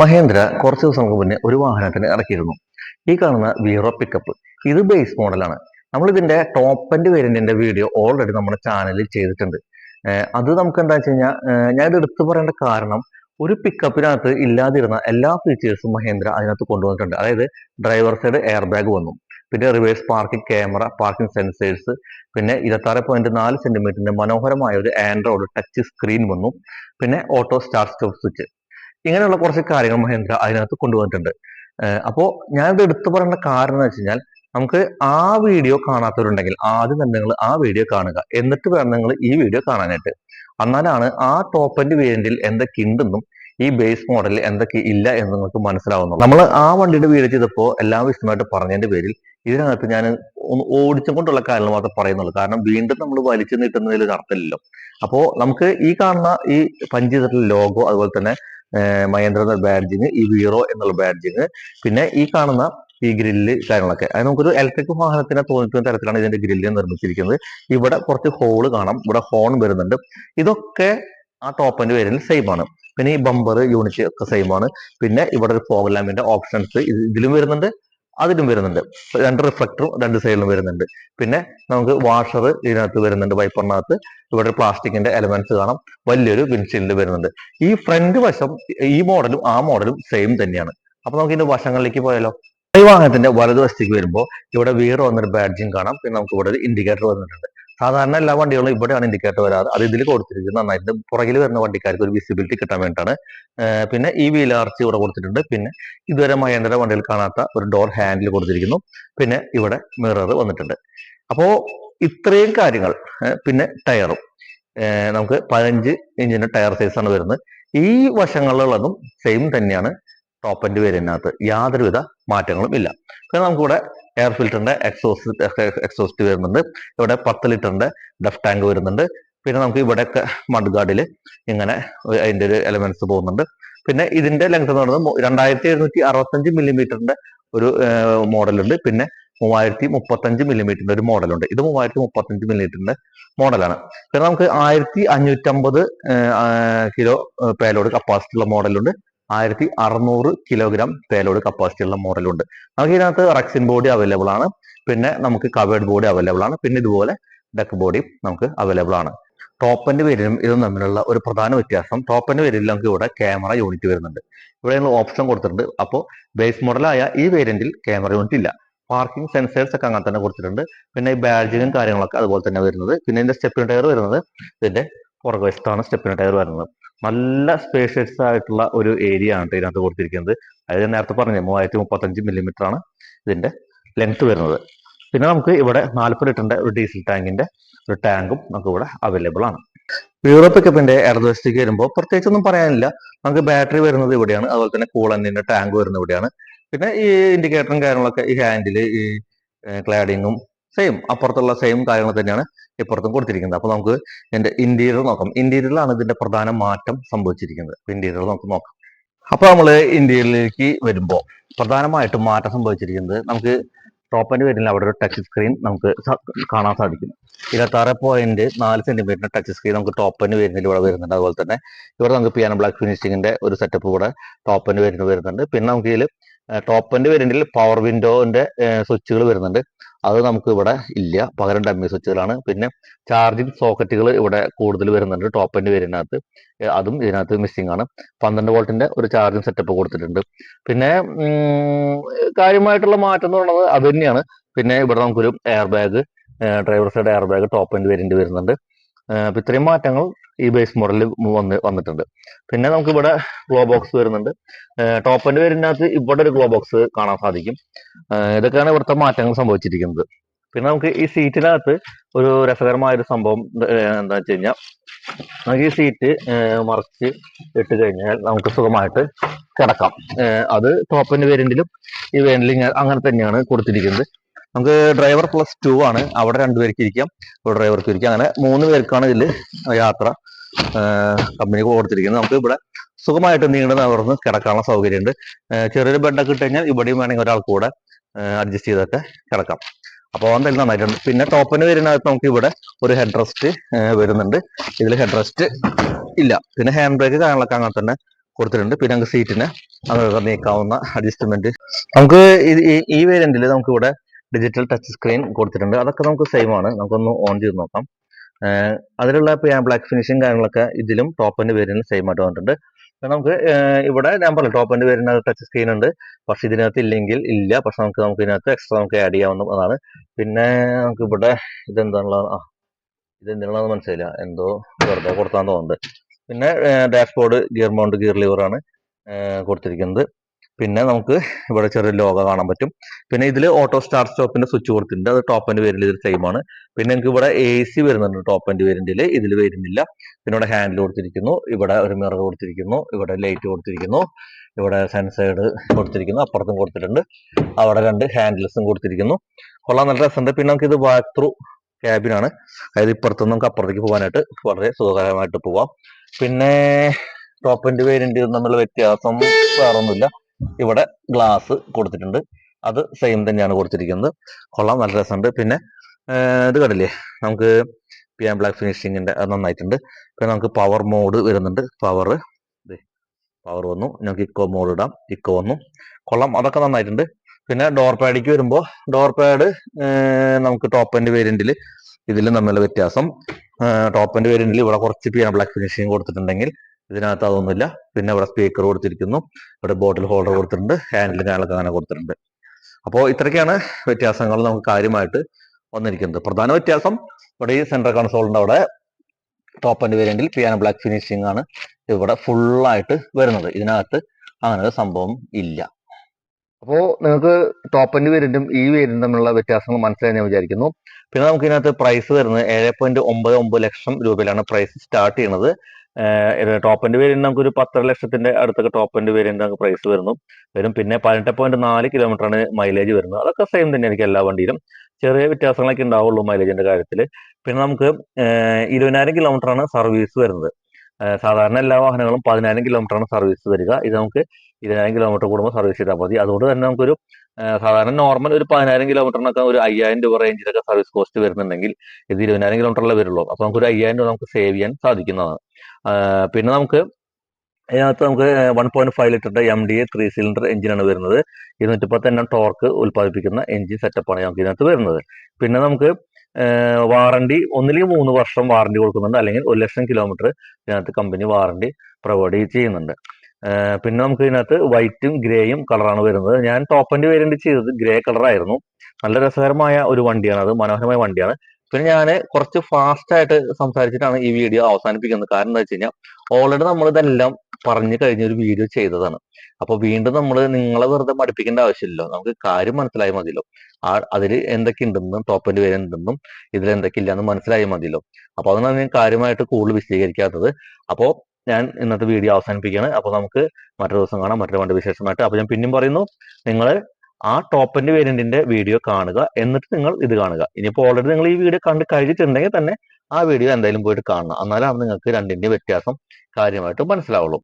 മഹേന്ദ്ര കുറച്ച് ദിവസങ്ങൾക്ക് മുന്നേ ഒരു വാഹനത്തിന് ഇറക്കിയിരുന്നു. ഈ കാണുന്ന വീറോ പിക്കപ്പ് ഇത് ബേസ് മോഡലാണ് നമ്മൾ ഇതിന്റെ ടോപ്പ് ആൻഡ് വേരിയന്റിന്റെ വീഡിയോ ഓൾറെഡി നമ്മുടെ ചാനലിൽ ചെയ്തിട്ടുണ്ട്. അത് നമുക്ക് എന്താ വെച്ച് കഴിഞ്ഞാൽ ഞാൻ ഇത് എടുത്തു പറയേണ്ട കാരണം ഒരു പിക്കപ്പിനകത്ത് ഇല്ലാതിരുന്ന എല്ലാ ഫീച്ചേഴ്സും മഹേന്ദ്ര അതിനകത്ത് കൊണ്ടുവന്നിട്ടുണ്ട്. അതായത് ഡ്രൈവർ സൈഡ് എയർ ബാഗ് വന്നു. പിന്നെ reverse parking camera parking sensors പിന്നെ ഇരുപത്താറ് പോയിന്റ് നാല് സെന്റിമീറ്ററിന്റെ മനോഹരമായ ഒരു ആൻഡ്രോയിഡ് ടച്ച് സ്ക്രീൻ വന്നു. പിന്നെ ഓട്ടോ സ്റ്റാർട്ട് സ്റ്റോപ്പ് സ്വിച്ച് ഇങ്ങനെയുള്ള കുറച്ച് കാര്യങ്ങൾ മഹേന്ദ്ര അതിനകത്ത് കൊണ്ടുവന്നിട്ടുണ്ട്. അപ്പോൾ ഞാനിത് എടുത്തു പറയേണ്ട കാരണം എന്ന് വെച്ച് കഴിഞ്ഞാൽ നമുക്ക് ആ വീഡിയോ കാണാത്തവരുണ്ടെങ്കിൽ ആദ്യം തന്നെ നിങ്ങൾ ആ വീഡിയോ കാണുക. എന്നിട്ട് വേണം നിങ്ങൾ ഈ വീഡിയോ കാണാനായിട്ട്. എന്നാലാണ് ആ ടോപ്പ് വേരിയന്റിൽ എന്തൊക്കെ ഉണ്ടെന്നും ഈ ബേസ് മോഡലിൽ എന്തൊക്കെ ഇല്ല എന്ന് നിങ്ങൾക്ക് മനസ്സിലാവുന്നുള്ളൂ. നമ്മൾ ആ വണ്ടിയുടെ വീഡിയോ ചെയ്തപ്പോൾ എല്ലാം വിശദമായിട്ട് പറഞ്ഞതിന്റെ പേരിൽ ഇതിനകത്ത് ഞാൻ ഒന്ന് ഓടിച്ചും കൊണ്ടുള്ള കാര്യങ്ങൾ മാത്രം പറയുന്നുള്ളൂ. കാരണം വീണ്ടും നമ്മൾ വലിച്ചു നീട്ടുന്നതിൽ അർത്ഥമില്ലല്ലോ. അപ്പോൾ നമുക്ക് ഈ കാണുന്ന ഈ പഞ്ച് ചെയ്തിട്ടുള്ള ലോഗോ അതുപോലെ തന്നെ മഹേന്ദ്ര എന്ന ബാഡ്ജിങ് ഈ വീറോ എന്നുള്ള ബാഡ്ജിങ് പിന്നെ ഈ കാണുന്ന ഈ ഗ്രില്ല് കാര്യങ്ങളൊക്കെ. അത് നമുക്കൊരു ഇലക്ട്രിക് വാഹനത്തിനെ തോന്നിക്കുന്ന തരത്തിലാണ് ഇതിന്റെ ഗ്രില്ല് നിർമ്മിച്ചിരിക്കുന്നത്. ഇവിടെ കുറച്ച് ഹോൾ കാണാം. ഇവിടെ ഹോൺ വരുന്നുണ്ട്. ഇതൊക്കെ ആ ടോപ്പ് പേരിൽ സെയിം ആണ്. പിന്നെ ഈ ബമ്പർ യൂണിറ്റ് ഒക്കെ സെയിം ആണ്. പിന്നെ ഇവിടെ ഒരു ഫോഗ് ലാമ്പിന്റെ ഓപ്ഷൻസ് ഇതിലും വരുന്നുണ്ട്. അതിലും വരുന്നുണ്ട്. രണ്ട് റിഫ്ലക്ടറും രണ്ട് സൈഡിലും വരുന്നുണ്ട്. പിന്നെ നമുക്ക് വാഷർ ഇതിനകത്ത് വരുന്നുണ്ട് വൈപ്പറിനകത്ത് ഇവിടെ പ്ലാസ്റ്റിക്കിന്റെ എലമെന്റ്സ് കാണാം. വലിയൊരു വിൻഷീൽഡ് വരുന്നുണ്ട്. ഈ ഫ്രണ്ട് വശം ഈ മോഡലും ആ മോഡലും സെയിം തന്നെയാണ്. അപ്പൊ നമുക്ക് ഇതിന്റെ വശങ്ങളിലേക്ക് പോയാലോ? ഈ വാഹനത്തിന്റെ വലതുവശത്തേക്ക് വരുമ്പോൾ ഇവിടെ വീറോ എന്നൊരു ബാഡ്ജിങ് കാണാം. പിന്നെ നമുക്ക് ഇവിടെ ഒരു ഇൻഡിക്കേറ്റർ വന്നിട്ടുണ്ട്. സാധാരണ എല്ലാ വണ്ടികളും ഇവിടെയാണ് ഇൻഡിക്കേറ്റർ വരാറ്. അത് ഇതിൽ കൊടുത്തിരിക്കുന്നത് നന്നായിട്ട് പുറകിൽ വരുന്ന വണ്ടിക്കാർക്ക് ഒരു വിസിബിലിറ്റി കിട്ടാൻ വേണ്ടിയിട്ടാണ്. പിന്നെ ഈ വീൽ ആർച്ച് ഇവിടെ കൊടുത്തിട്ടുണ്ട്. പിന്നെ ഇതുവരെ മഹേന്ദ്ര വണ്ടിയിൽ കാണാത്ത ഒരു ഡോർ ഹാൻഡിൽ കൊടുത്തിരിക്കുന്നു. പിന്നെ ഇവിടെ മിറർ വന്നിട്ടുണ്ട്. അപ്പോൾ ഇത്രയും കാര്യങ്ങൾ പിന്നെ ടയറും. നമുക്ക് പതിനഞ്ച് ഇഞ്ചിന്റെ ടയർ സൈസ് ആണ് വരുന്നത്. ഈ വശങ്ങളിലുള്ളതും സെയിം തന്നെയാണ്. ടോപ്പ് എൻഡ് യാതൊരുവിധ മാറ്റങ്ങളും ഇല്ല. പിന്നെ നമുക്കിവിടെ എയർ ഫിൽറ്ററിന്റെ എക്സോസ്റ്റ് എക്സോസ്റ്റ് വരുന്നുണ്ട്. ഇവിടെ പത്ത് ലിറ്ററിന്റെ ഡഫ് ടാങ്ക് വരുന്നുണ്ട്. പിന്നെ നമുക്ക് ഇവിടെ മഡ് ഗാർഡിൽ ഇങ്ങനെ അതിന്റെ ഒരു എലമെന്റ്സ് പോകുന്നുണ്ട്. പിന്നെ ഇതിന്റെ ലെങ്ത് എന്ന് പറയുന്നത് രണ്ടായിരത്തി എഴുന്നൂറ്റി അറുപത്തഞ്ച് മില്ലിമീറ്ററിന്റെ ഒരു മോഡലുണ്ട് പിന്നെ മൂവായിരത്തി മുപ്പത്തഞ്ച് മില്ലിമീറ്ററിന്റെ ഒരു മോഡലുണ്ട് ഇത് മൂവായിരത്തി മുപ്പത്തഞ്ച് മില്ലിമീറ്ററിന്റെ മോഡലാണ് പിന്നെ നമുക്ക് ആയിരത്തി അഞ്ഞൂറ്റമ്പത് കിലോ പേലോഡ് കപ്പാസിറ്റി ഉള്ള മോഡലുണ്ട് ആയിരത്തി അറുന്നൂറ് കിലോഗ്രാം പേലോഡ് കപ്പാസിറ്റി ഉള്ള മോഡലുണ്ട് നമുക്ക് ഇതിനകത്ത് റക്സിൻ ബോഡി അവൈലബിൾ ആണ്. പിന്നെ നമുക്ക് കവേർഡ് ബോഡി അവൈലബിൾ ആണ്. പിന്നെ ഇതുപോലെ ഡക്ക് ബോഡിയും നമുക്ക് അവൈലബിൾ ആണ്. ടോപ്പ് വേരിയന്റും ഇതും തമ്മിലുള്ള ഒരു പ്രധാന വ്യത്യാസം ടോപ്പ് വേരിയന്റിൽ നമുക്ക് ഇവിടെ ക്യാമറ യൂണിറ്റ് വരുന്നുണ്ട്. ഇവിടെ നമ്മൾ ഓപ്ഷൻ കൊടുത്തിട്ടുണ്ട്. അപ്പോൾ ബേസ് മോഡലായ ഈ വേരിയന്റിൽ ക്യാമറ യൂണിറ്റ് ഇല്ല. പാർക്കിംഗ് സെൻസേഴ്സ് ഒക്കെ അങ്ങനെ തന്നെ കൊടുത്തിട്ടുണ്ട്. പിന്നെ ഈ ബാഡ്ജിങ്ങും കാര്യങ്ങളൊക്കെ അതുപോലെ തന്നെ വരുന്നത്. പിന്നെ ഇതിന്റെ സ്റ്റെപ്പിന് ടയർ വരുന്നത് ഇതിന്റെ പുറകുവശത്താണ് സ്റ്റെപ്പിന് ടയർ വരുന്നത്. നല്ല സ്പേഷ്യസ് ആയിട്ടുള്ള ഒരു ഏരിയ ആണ് ഇതിനകത്ത് കൊടുത്തിരിക്കുന്നത്. അതായത് നേരത്തെ പറഞ്ഞ മൂവായിരത്തി മുപ്പത്തഞ്ച് മില്ലിമീറ്റർ ആണ് ഇതിന്റെ ലെങ്ത് വരുന്നത്. പിന്നെ നമുക്ക് ഇവിടെ നാൽപ്പത് ലിറ്ററിന്റെ ഒരു ഡീസൽ ടാങ്കിന്റെ ഒരു ടാങ്കും നമുക്ക് ഇവിടെ അവൈലബിൾ ആണ്. യൂറോ പിക്കപ്പിന്റെ ഇടതുവശത്തേക്ക് വരുമ്പോൾ പ്രത്യേകിച്ചൊന്നും പറയാനില്ല. നമുക്ക് ബാറ്ററി വരുന്നത് ഇവിടെയാണ്. അതുപോലെ തന്നെ കൂളന്റിന്റെ ടാങ്ക് വരുന്നത് ഇവിടെയാണ്. പിന്നെ ഈ ഇൻഡിക്കേറ്ററും കാര്യങ്ങളൊക്കെ ഈ ഹാൻഡിൽ ഈ ക്ലാഡിങ്ങും സെയിം അപ്പുറത്തുള്ള സെയിം കാര്യങ്ങൾ തന്നെയാണ് ഇപ്പുറത്തും കൊടുത്തിരിക്കുന്നത്. അപ്പൊ നമുക്ക് ഇതിന്റെ ഇന്റീരിയർ നോക്കാം. ഇന്റീരിയറിലാണ് ഇതിന്റെ പ്രധാന മാറ്റം സംഭവിച്ചിരിക്കുന്നത്. ഇന്റീരിയർ നമുക്ക് നോക്കാം. അപ്പൊ നമ്മൾ ഇന്ത്യയിലേക്ക് വരുമ്പോൾ പ്രധാനമായിട്ടും മാറ്റം സംഭവിച്ചിരിക്കുന്നത് നമുക്ക് ടോപ്പ് ആൻഡ് വരുന്ന അവിടെ ഒരു ടച്ച് സ്ക്രീൻ നമുക്ക് കാണാൻ സാധിക്കും. ഇരുപത്താറ് പോയിന്റ് നാല് സെന്റിമീറ്ററിന്റെ ടച്ച് സ്ക്രീൻ നമുക്ക് ടോപ്പ് ആൻഡ് വരുന്നതിൽ ഇവിടെ വരുന്നുണ്ട്. അതുപോലെ തന്നെ ഇവിടെ നമുക്ക് പിയാനോ ബ്ലാക്ക് ഫിനിഷിങ്ങിന്റെ ഒരു സെറ്റപ്പ് ഇവിടെ ടോപ്പ് ആൻഡ് വരുന്നത് വരുന്നുണ്ട്. പിന്നെ നമുക്ക് ഇതിൽ ടോപ്പ് ആൻഡ് വരുന്നതിൽ പവർ വിൻഡോന്റെ സ്വിച്ചുകൾ വരുന്നുണ്ട്. അത് നമുക്ക് ഇവിടെ ഇല്ല. പകരം ഡമ്മി സ്വിച്ചുകളാണ് പിന്നെ ചാർജിങ് സോക്കറ്റുകൾ ഇവിടെ കൂടുതൽ വരുന്നുണ്ട്. ടോപ്പ് ആൻഡ് വരുന്നതിനകത്ത്. അതും ഇതിനകത്ത് മിസ്സിംഗ് ആണ്. പന്ത്രണ്ട് വോൾട്ടിന്റെ ഒരു ചാർജിങ് സെറ്റപ്പ് കൊടുത്തിട്ടുണ്ട്. പിന്നെ കാര്യമായിട്ടുള്ള മാറ്റം എന്ന് പറയുന്നത് അത് തന്നെയാണ്. പിന്നെ ഇവിടെ നമുക്കൊരു air bag driver side air bag top end variant വരുന്നുണ്ട് ഇത്രയും മാറ്റങ്ങൾ ഈ ബേസ് മോഡലിൽ വന്ന് വന്നിട്ടുണ്ട്. പിന്നെ നമുക്ക് ഇവിടെ ഗ്ലോ ബോക്സ് വരുന്നുണ്ട്. ടോപ്പ് ആൻഡ് വേരിയന്റിനകത്ത് ഇവിടെ ഒരു ഗ്ലോ ബോക്സ് കാണാൻ സാധിക്കും. ഇതൊക്കെയാണ് ഇവിടുത്തെ മാറ്റങ്ങൾ സംഭവിച്ചിരിക്കുന്നത്. പിന്നെ നമുക്ക് ഈ സീറ്റിനകത്ത് ഒരു രസകരമായ ഒരു സംഭവം എന്താ വെച്ച് കഴിഞ്ഞാൽ നമുക്ക് ഈ സീറ്റ് മറിച്ച് ഇട്ട് കഴിഞ്ഞാൽ നമുക്ക് സുഖമായിട്ട് കിടക്കാം. അത് ടോപ്പ് ആൻഡ് വേരിയന്റിലും ഈ വേരിയന്റിലും അങ്ങനെ തന്നെയാണ് കൊടുത്തിരിക്കുന്നത്. നമുക്ക് ഡ്രൈവർ പ്ലസ് ടു ആണ്. അവിടെ രണ്ടുപേർക്ക് ഇരിക്കാം. ഇവിടെ ഡ്രൈവർക്ക് ഇരിക്കാം. അങ്ങനെ മൂന്ന് പേർക്കാണ് ഇതിൽ യാത്ര കമ്പനിക്ക് കൊടുത്തിരിക്കുന്നത്. നമുക്ക് ഇവിടെ സുഖമായിട്ട് നീണ്ടു നിവർന്ന് കിടക്കാനുള്ള സൗകര്യമുണ്ട്. ചെറിയൊരു ബെഡൊക്കെ ഇട്ട് കഴിഞ്ഞാൽ ഇവിടെയും വേണമെങ്കിൽ ഒരാൾ കൂടെ അഡ്ജസ്റ്റ് ചെയ്തൊക്കെ കിടക്കാം. അപ്പോൾ എന്തായാലും നന്നായിട്ടുണ്ട്. പിന്നെ ടോപ്പിന് വരുന്നതിനകത്ത് നമുക്ക് ഇവിടെ ഒരു ഹെഡ് റെസ്റ്റ് വരുന്നുണ്ട്. ഇതിൽ ഹെഡ് റെസ്റ്റ് ഇല്ല. പിന്നെ ഹാൻഡ് ബ്രേക്ക് കാര്യങ്ങളൊക്കെ അങ്ങനെ തന്നെ കൊടുത്തിട്ടുണ്ട്. പിന്നെ നമുക്ക് സീറ്റിന് അങ്ങനെ നീക്കാവുന്ന അഡ്ജസ്റ്റ്മെന്റ് നമുക്ക് ഈ- വേരിയന്റിൽ നമുക്ക് ഇവിടെ ഡിജിറ്റൽ ടച്ച് സ്ക്രീൻ കൊടുത്തിട്ടുണ്ട്. അതൊക്കെ നമുക്ക് സെയിം ആണ്. നമുക്കൊന്ന് ഓൺ ചെയ്ത് നോക്കാം. അതിലുള്ള ബ്ലാക്ക് ഫിനിഷിങ് കാര്യങ്ങളൊക്കെ ഇതിലും ടോപ്പ് പേരിന് സെയിം ആയിട്ട് വന്നിട്ടുണ്ട്. നമുക്ക് ഇവിടെ ഞാൻ പറഞ്ഞു ടോപ്പ് പേരിന് ടച്ച് സ്ക്രീൻ ഉണ്ട്. പക്ഷേ ഇതിനകത്ത് ഇല്ലെങ്കിൽ ഇല്ല. പക്ഷെ നമുക്ക് നമുക്ക് ഇതിനകത്ത് എക്സ്ട്രാ നമുക്ക് ആഡ് ചെയ്യാവുന്നതാണ് പിന്നെ നമുക്ക് ഇവിടെ ഇതെന്താണുള്ള ആ ഇത് എന്തിനാണെന്ന് മനസ്സിലായില്ല. എന്തോ വെറുതെ കൊടുത്താന്ന് തോന്നുന്നുണ്ട്. പിന്നെ dashboard gear mount gear lever ആണ് കൊടുത്തിരിക്കുന്നത്. പിന്നെ നമുക്ക് ഇവിടെ ചെറിയ ലോഗോ കാണാൻ പറ്റും. പിന്നെ ഇതിൽ ഓട്ടോ സ്റ്റാർട്ട് സ്റ്റോപ്പിന്റെ സ്വിച്ച് കൊടുത്തിട്ടുണ്ട്. അത് ടോപ്പ് ആൻഡ് വേരിയന്റ് ഇതിൽ സെയിം ആണ്. പിന്നെ നമുക്ക് ഇവിടെ എ സി വരുന്നുണ്ട് ടോപ്പ് ആൻഡ് വേരിയന്റിൽ ഇതിൽ വരുന്നില്ല. പിന്നെ ഇവിടെ ഹാൻഡിൽ കൊടുത്തിരിക്കുന്നു. ഇവിടെ ഒരു മിറർ കൊടുത്തിരിക്കുന്നു. ഇവിടെ ലൈറ്റ് കൊടുത്തിരിക്കുന്നു. ഇവിടെ സെൻസേർഡ് കൊടുത്തിരിക്കുന്നു. അപ്പുറത്തും കൊടുത്തിട്ടുണ്ട്. അവിടെ രണ്ട് ഹാൻഡിൽസും കൊടുത്തിരിക്കുന്നു. കൊള്ളാൻ നല്ല രസമുണ്ട്. പിന്നെ നമുക്ക് ഇത് ബാക്ക് ത്രൂ ക്യാബിനാണ് അതായത് ഇപ്പുറത്തുനിന്ന് നമുക്ക് അപ്പുറത്തേക്ക് പോകാനായിട്ട് വളരെ സുഖകരമായിട്ട് പോവാം. പിന്നെ ടോപ്പ് ആൻഡ് വേരിയന്റ് തമ്മിലുള്ള വ്യത്യാസം വേറൊന്നുമില്ല. ഇവിടെ ഗ്ലാസ് കൊടുത്തിട്ടുണ്ട്. അത് സെയിം തന്നെയാണ് കൊടുത്തിരിക്കുന്നത്. കൊള്ളാം നല്ല രസമുണ്ട്. പിന്നെ ഇത് കണ്ടില്ലേ? നമുക്ക് പിയാൻ ബ്ലാക്ക് ഫിനിഷിങ്ങിന്റെ അത് നന്നായിട്ടുണ്ട്. പിന്നെ നമുക്ക് പവർ മോഡ് വരുന്നുണ്ട്. പവർ പവർ വന്നു. ഞങ്ങൾക്ക് ഇക്കോ മോഡ് ഇടാം. ഇക്കോ വന്നു. കൊള്ളാം അതൊക്കെ നന്നായിട്ടുണ്ട്. പിന്നെ ഡോർ പാഡിക്ക് വരുമ്പോൾ ഡോർ പാഡ് നമുക്ക് ടോപ്പ് ആൻഡ് വേരിയന്റിൽ ഇതിലും തമ്മിലുള്ള വ്യത്യാസം ടോപ്പ് ആൻഡ് വേരിയന്റിൽ ഇവിടെ കുറച്ച് പിയാൻ ബ്ലാക്ക് ഫിനിഷിങ് കൊടുത്തിട്ടുണ്ടെങ്കിൽ ഇതിനകത്ത് അതൊന്നുമില്ല. പിന്നെ ഇവിടെ സ്പീക്കർ കൊടുത്തിരിക്കുന്നു. ഇവിടെ ബോട്ടിൽ ഹോൾഡർ കൊടുത്തിട്ടുണ്ട്. ഹാൻഡിലും കാര്യങ്ങളൊക്കെ അങ്ങനെ കൊടുത്തിട്ടുണ്ട്. അപ്പോൾ ഇത്രയൊക്കെയാണ് വ്യത്യാസങ്ങൾ നമുക്ക് കാര്യമായിട്ട് വന്നിരിക്കുന്നത്. പ്രധാന വ്യത്യാസം ഇവിടെ ഈ സെൻട്രൽ കൺസോളിന്റെ അവിടെ ടോപ്പ് ആൻഡ് വേരിയന്റിൽ പിയാനോ ബ്ലാക്ക് ഫിനിഷിംഗ് ആണ് ഇവിടെ ഫുള്ളായിട്ട് വരുന്നത്. ഇതിനകത്ത് അങ്ങനെ ഒരു സംഭവം ഇല്ല. അപ്പോൾ നിങ്ങൾക്ക് ടോപ്പ് ആൻഡ് വേരിയന്റും ഈ വേരിയന്റും തമ്മിലുള്ള വ്യത്യാസങ്ങൾ മനസ്സിലായി ഞാൻ വിചാരിക്കുന്നു. പിന്നെ നമുക്ക് ഇതിനകത്ത് പ്രൈസ് വരുന്നത് ഏഴ് പോയിന്റ് ഒമ്പത് ഒമ്പത് ലക്ഷം രൂപയിലാണ് പ്രൈസ് സ്റ്റാർട്ട് ചെയ്യുന്നത്. ടോപ്പ് എൻഡ് നമുക്ക് ഒരു പത്തര ലക്ഷത്തിന്റെ അടുത്തൊക്കെ ടോപ്പ് എൻഡ് വേരിയന്റ് നമുക്ക് പ്രൈസ് വരുന്നു. വരും. പിന്നെ പതിനെട്ട് പോയിന്റ് നാല് കിലോമീറ്റർ ആണ് മൈലേജ് വരുന്നത്. അതൊക്കെ സെയിം തന്നെ എനിക്ക് എല്ലാ വണ്ടിയിലും. ചെറിയ വ്യത്യാസങ്ങളൊക്കെ ഉണ്ടാവുള്ളൂ മൈലേജിന്റെ കാര്യത്തിൽ. പിന്നെ നമുക്ക് ഇരുപതിനായിരം കിലോമീറ്റർ ആണ് സർവീസ് വരുന്നത്. സാധാരണ എല്ലാ വാഹനങ്ങളും പതിനായിരം കിലോമീറ്റർ ആണ് സർവീസ് വരിക. ഇത് നമുക്ക് ഇരുപതിനായിരം കിലോമീറ്റർ കൂടുമ്പോൾ സർവീസ് ചെയ്താൽ മതി. അതുകൊണ്ട് തന്നെ നമുക്കൊരു സാധാരണ നോർമൽ ഒരു പതിനായിരം കിലോമീറ്ററിനൊക്കെ ഒരു അയ്യായിരം രൂപ റേഞ്ചിലൊക്കെ സർവീസ് കോസ്റ്റ് വരുന്നുണ്ടെങ്കിൽ ഇത് ഇരുപതിനായിരം കിലോമീറ്ററുള്ള വരുള്ളൂ. അപ്പോൾ നമുക്ക് ഒരു അയ്യായിരം രൂപ നമുക്ക് സേവ് ചെയ്യാൻ സാധിക്കുന്നതാണ്. പിന്നെ നമുക്ക് ഇതിനകത്ത് നമുക്ക് വൺ പോയിന്റ് ഫൈവ് ലിറ്ററിന്റെ M D A three cylinder എഞ്ചിനാണ് വരുന്നത്. ഇരുന്നൂറ്റി പത്ത് എണ്ണം ടോർക്ക് ഉൽപ്പാദിപ്പിക്കുന്ന എഞ്ചിൻ സെറ്റപ്പാണ് നമുക്ക് ഇതിനകത്ത് വരുന്നത്. പിന്നെ നമുക്ക് വാറണ്ടി ഒന്നില്ലെങ്കിൽ മൂന്ന് വർഷം വാറണ്ടി കൊടുക്കുന്നുണ്ട്. അല്ലെങ്കിൽ ഒരു ലക്ഷം കിലോമീറ്റർ ഇതിനകത്ത് കമ്പനി വാറണ്ടി പ്രൊവൈഡ് ചെയ്യുന്നുണ്ട്. പിന്നെ നമുക്ക് ഇതിനകത്ത് വൈറ്റും ഗ്രേയും കളറാണ് വരുന്നത്. ഞാൻ ടോപ്പ് ആൻഡ് വേരിയന്റ് ചെയ്തത് ഗ്രേ കളറായിരുന്നു. നല്ല രസകരമായ ഒരു വണ്ടിയാണ് അത്. മനോഹരമായ വണ്ടിയാണ്. പിന്നെ ഞാൻ കുറച്ച് ഫാസ്റ്റ് ആയിട്ട് സംസാരിച്ചിട്ടാണ് ഈ വീഡിയോ അവസാനിപ്പിക്കുന്നത്. കാരണം എന്താ വെച്ച് കഴിഞ്ഞാൽ ഓൾറെഡി നമ്മൾ ഇതെല്ലാം പറഞ്ഞു കഴിഞ്ഞ ഒരു വീഡിയോ ചെയ്തതാണ്. അപ്പൊ വീണ്ടും നമ്മൾ നിങ്ങളെ വെറുതെ പഠിപ്പിക്കേണ്ട ആവശ്യമില്ലല്ലോ. നമുക്ക് കാര്യം മനസ്സിലായി മതിയല്ലോ. ആ അതിൽ എന്തൊക്കെ ഉണ്ടെന്നും ടോപ്പ് ആൻഡ് വേരിയന്റ് ഉണ്ടെന്നും ഇതിൽ എന്തൊക്കെ ഇല്ലെന്നും മനസ്സിലായി മതിയല്ലോ. അപ്പൊ അതാണ് ഞാൻ കാര്യമായിട്ട് കൂടുതൽ വിശദീകരിക്കാത്തത്. അപ്പോൾ ഞാൻ ഇന്നത്തെ വീഡിയോ അവസാനിപ്പിക്കുകയാണ്. അപ്പൊ നമുക്ക് മറ്റൊരു ദിവസം കാണാം. മറ്റൊരു വണ്ടി വിശേഷമായിട്ട്. അപ്പൊ ഞാൻ പിന്നെയും പറയുന്നു നിങ്ങൾ ആ ടോപ്പിന്റെ വേരിയന്റിന്റെ വീഡിയോ കാണുക. എന്നിട്ട് നിങ്ങൾ ഇത് കാണുക. ഇനിയിപ്പോൾ ഓൾറെഡി നിങ്ങൾ ഈ വീഡിയോ കണ്ട് കഴിഞ്ഞിട്ടുണ്ടെങ്കിൽ തന്നെ ആ വീഡിയോ എന്തായാലും പോയിട്ട് കാണണം. എന്നാലാണ് നിങ്ങൾക്ക് രണ്ടിന്റെ വ്യത്യാസം കാര്യമായിട്ട് മനസ്സിലാവുള്ളൂ.